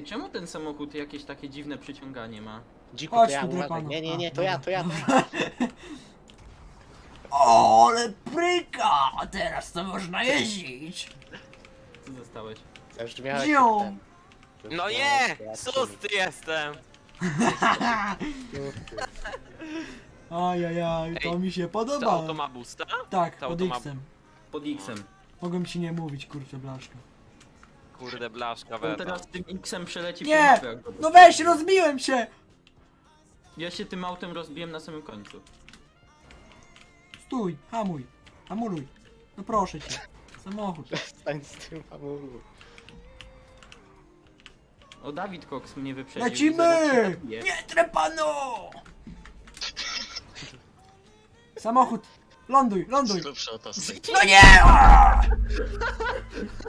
Ej, czemu ten samochód jakieś takie dziwne przyciąganie ma? Dziku, Chodź to ja, tu, uważaj. drepano. Nie, nie, nie, to ja, to ja. O, ale pryka! A teraz to można jeździć! Co dostałeś? Zabrzmiałeś Zią. jak ten. No nie! jak Susty jestem! Ajajaj, to Ej, mi się To podoba. auto ma boosta? Tak, to pod auto ma- X-em. Pod X-em. Mogłem ci nie mówić, kurczę, blaszka. Kurde, blaszka On weta. teraz tym X-em przeleci Nie! po No weź, rozbiłem się! Ja się tym autem rozbiłem na samym końcu. Stój, hamuj, hamuluj. No proszę cię. Samochód. Stań z tym hamulu. O, Dawid Cox mnie wyprzedził. Lecimy! Zaraz się zabije. Nie trepano! Samochód, ląduj, ląduj. No nie!